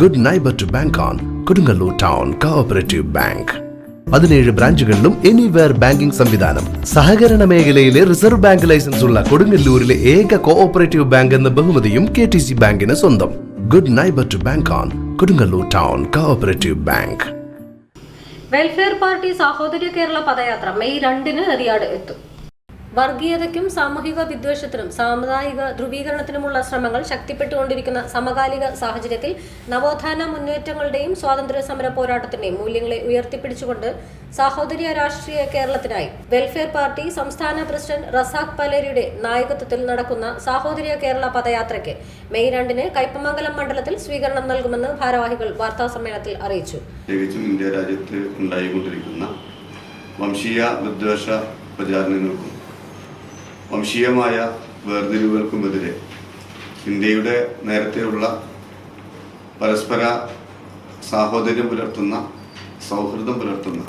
Good neighbour to bank on Kodungallur town cooperative bank പതിനേഴ് ബ്രാഞ്ചുകളിലും anywhere banking സംവിധാനം. സഹകരണ മേഖലയിലെ റിസർവ് ബാങ്ക് ലൈസൻസ് ഉള്ള കൊടുങ്ങല്ലൂരിലെ ഏക കോഓപ്പറേറ്റീവ് ബാങ്ക് എന്ന ബഹുമതിയും കെ ടി സി ബാങ്കിന് സ്വന്തം. Good neighbour to bank on Kodungallur town cooperative bank welfare party സാഹോദര്യ Kerala padayatra May രണ്ടിന് എറിയാട് എത്തും. വർഗീയതയ്ക്കും സാമൂഹിക വിദ്വേഷത്തിനും സാമുദായിക ധ്രുവീകരണത്തിനുമുള്ള ശ്രമങ്ങൾ ശക്തിപ്പെട്ടുകൊണ്ടിരിക്കുന്ന സമകാലിക സാഹചര്യത്തിൽ നവോത്ഥാന മുന്നേറ്റങ്ങളുടെയും സ്വാതന്ത്ര്യ സമര പോരാട്ടത്തിന്റെയും മൂല്യങ്ങളെ ഉയർത്തിപ്പിടിച്ചുകൊണ്ട് സാഹോദര്യ രാഷ്ട്രീയ കേരളത്തിനായി വെൽഫെയർ പാർട്ടി സംസ്ഥാന പ്രസിഡന്റ് റസാഖ് പലേരിയുടെ നായകത്വത്തിൽ നടക്കുന്ന സാഹോദര്യ കേരള പദയാത്രയ്ക്ക് മെയ് രണ്ടിന് കൈപ്പമംഗലം മണ്ഡലത്തിൽ സ്വീകരണം നൽകുമെന്ന് ഭാരവാഹികൾ വാർത്താസമ്മേളനത്തിൽ അറിയിച്ചു. പ്രത്യേകിച്ചും ഇന്ത്യ രാജ്യത്ത് ഉണ്ടായിക്കൊണ്ടിരിക്കുന്ന വംശീയ വിദ്വേഷ പ്രചാരണങ്ങൾക്കും വംശീയമായ വേർതിരിവുകൾക്കുമെതിരെ ഇന്ത്യയുടെ നേരത്തെയുള്ള പരസ്പര സാഹോദര്യം പുലർത്തുന്ന സൗഹൃദം പുലർത്തുന്ന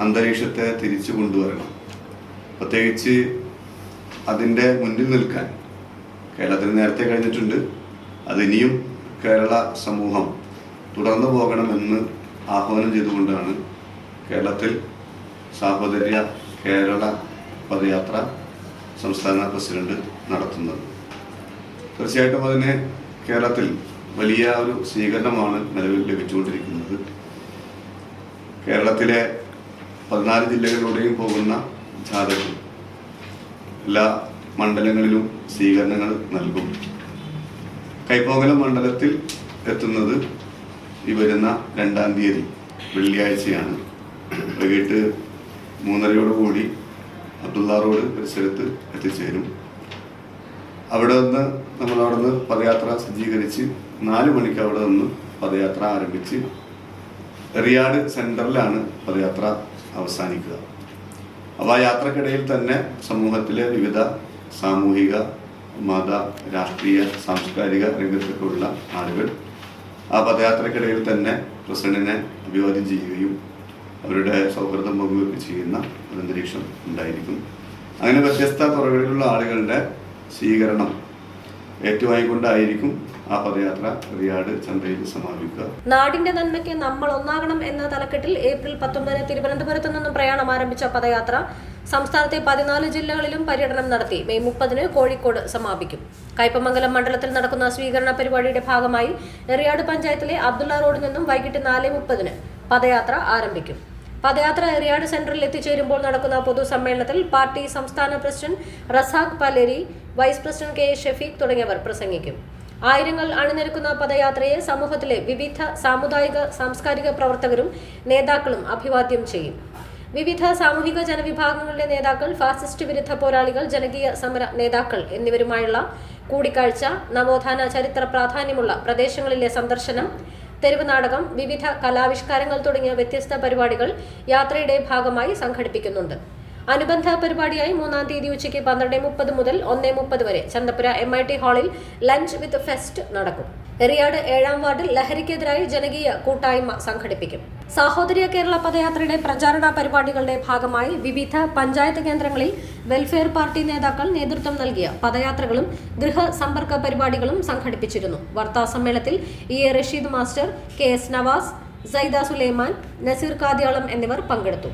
അന്തരീക്ഷത്തെ തിരിച്ചു കൊണ്ടുവരണം. പ്രത്യേകിച്ച് അതിന്റെ മുന്നിൽ നിൽക്കാൻ. കേരളത്തിന് നേരത്തെ കഴിഞ്ഞിട്ടുണ്ട്. അതിനിയും കേരള സമൂഹം തുടർന്നു പോകണമെന്ന് ആഹ്വാനം ചെയ്തുകൊണ്ടാണ് കേരളത്തിൽ സാഹോദര്യ കേരള പദയാത്ര സംസ്ഥാന പ്രസിഡന്റ് നടത്തുന്നത്. തീർച്ചയായിട്ടും അതിന് കേരളത്തിൽ വലിയ ഒരു സ്വീകരണമാണ് നിലവിൽ ലഭിച്ചുകൊണ്ടിരിക്കുന്നത്. കേരളത്തിലെ പതിനാല് ജില്ലകളിലൂടെയും പോകുന്ന ജാഥകൾ എല്ലാ മണ്ഡലങ്ങളിലും സ്വീകരണങ്ങൾ നൽകും. കൈപ്പോകലം മണ്ഡലത്തിൽ എത്തുന്നത് ഈ വരുന്ന രണ്ടാം തീയതി വെള്ളിയാഴ്ചയാണ്. വൈകിട്ട് മൂന്നരയോടുകൂടി അബ്ദുള്ള റോഡ് പരിസരത്ത് എത്തിച്ചേരും. അവിടെ നിന്ന് നമ്മൾ അവിടെ നിന്ന് പദയാത്ര സജ്ജീകരിച്ച് നാല് മണിക്ക് അവിടെ നിന്ന് പദയാത്ര ആരംഭിച്ച് റിയാഡ് സെന്ററിലാണ് പദയാത്ര അവസാനിക്കുക. അപ്പോൾ ആ യാത്രക്കിടയിൽ തന്നെ സമൂഹത്തിലെ വിവിധ സാമൂഹിക മത രാഷ്ട്രീയ സാംസ്കാരിക രംഗത്തൊക്കെയുള്ള ആളുകൾ ആ പദയാത്രക്കിടയിൽ തന്നെ പ്രസിഡന്റിനെ അഭിവാദ്യം ചെയ്യുകയും അവരുടെ സൗഹൃദം പങ്കുവയ്ക്കുകയും ചെയ്യുന്ന ഒരു അന്തരീക്ഷം ഉണ്ടായിരിക്കും. അങ്ങനെ വ്യത്യസ്ത തുറകളിലുള്ള ആളുകളുടെ സ്വീകരണം ഏറ്റുവാങ്ങിക്കൊണ്ടായിരിക്കും ആ പദയാത്ര റിയാട് ചന്തയിൽ സമാപിക്കുക. നാടിന്റെ നന്മയ്ക്ക് നമ്മൾ ഒന്നാകണം എന്ന തലക്കെട്ടിൽ ഏപ്രിൽ പത്തൊമ്പതിന് തിരുവനന്തപുരത്ത് നിന്നും പ്രയാണം ആരംഭിച്ച പദയാത്ര സംസ്ഥാനത്തെ പതിനാല് ജില്ലകളിലും പര്യടനം നടത്തി. മെയ് മുപ്പതിന് കോഴിക്കോട് സമാപിക്കും. കയ്പമംഗലം മണ്ഡലത്തിൽ നടക്കുന്ന സ്വീകരണ പരിപാടിയുടെ ഭാഗമായി എറിയാട് പഞ്ചായത്തിലെ അബ്ദുള്ള റോഡിൽ നിന്നും വൈകിട്ട് നാല് മുപ്പതിന് പദയാത്ര ആരംഭിക്കും. പദയാത്ര എറിയാട് സെന്ററിൽ എത്തിച്ചേരുമ്പോൾ നടക്കുന്ന പൊതുസമ്മേളനത്തിൽ പാർട്ടി സംസ്ഥാന president Razak Paleri vice president K Shefeeq തുടങ്ങിയവർ പ്രസംഗിക്കും. ആയിരങ്ങൾ അണിനിരക്കുന്ന പദയാത്രയെ സമൂഹത്തിലെ വിവിധ സാമുദായിക സാംസ്കാരിക പ്രവർത്തകരും നേതാക്കളും അഭിവാദ്യം ചെയ്യും. വിവിധ സാമൂഹിക ജനവിഭാഗങ്ങളിലെ നേതാക്കൾ ഫാസിസ്റ്റ് വിരുദ്ധ പോരാളികൾ ജനകീയ സമര നേതാക്കൾ എന്നിവരുമായുള്ള കൂടിക്കാഴ്ച നവോത്ഥാന ചരിത്ര പ്രാധാന്യമുള്ള പ്രദേശങ്ങളിലെ സന്ദർശനം തെരുവ് നാടകം വിവിധ കലാവിഷ്കാരങ്ങൾ തുടങ്ങിയ വ്യത്യസ്ത പരിപാടികൾ യാത്രയുടെ ഭാഗമായി സംഘടിപ്പിക്കുന്നുണ്ട്. അനുബന്ധ പരിപാടിയായി മൂന്നാം തീയതി ഉച്ചയ്ക്ക് പന്ത്രണ്ട് മുപ്പത് മുതൽ ഒന്നേ മുപ്പത് വരെ ചന്തപുര എം ഐ ടി ഹാളിൽ ലഞ്ച് വിത്ത് ഫെസ്റ്റ് നടക്കും. എറിയാട് ഏഴാം വാർഡിൽ ലഹരിക്കെതിരായി ജനകീയ കൂട്ടായ്മ സംഘടിപ്പിക്കും. സാഹോദര്യ കേരള പദയാത്രയുടെ പ്രചാരണ പരിപാടികളുടെ ഭാഗമായി വിവിധ പഞ്ചായത്ത് കേന്ദ്രങ്ങളിൽ വെൽഫെയർ പാർട്ടി നേതാക്കൾ നേതൃത്വം നൽകിയ പദയാത്രകളും ഗൃഹസമ്പർക്ക പരിപാടികളും സംഘടിപ്പിച്ചിരുന്നു. വാർത്താ സമ്മേളനത്തിൽ E A Rasheed master K S Navas Saida Sulaiman Naseer Kadiyalam എന്നിവർ പങ്കെടുത്തു.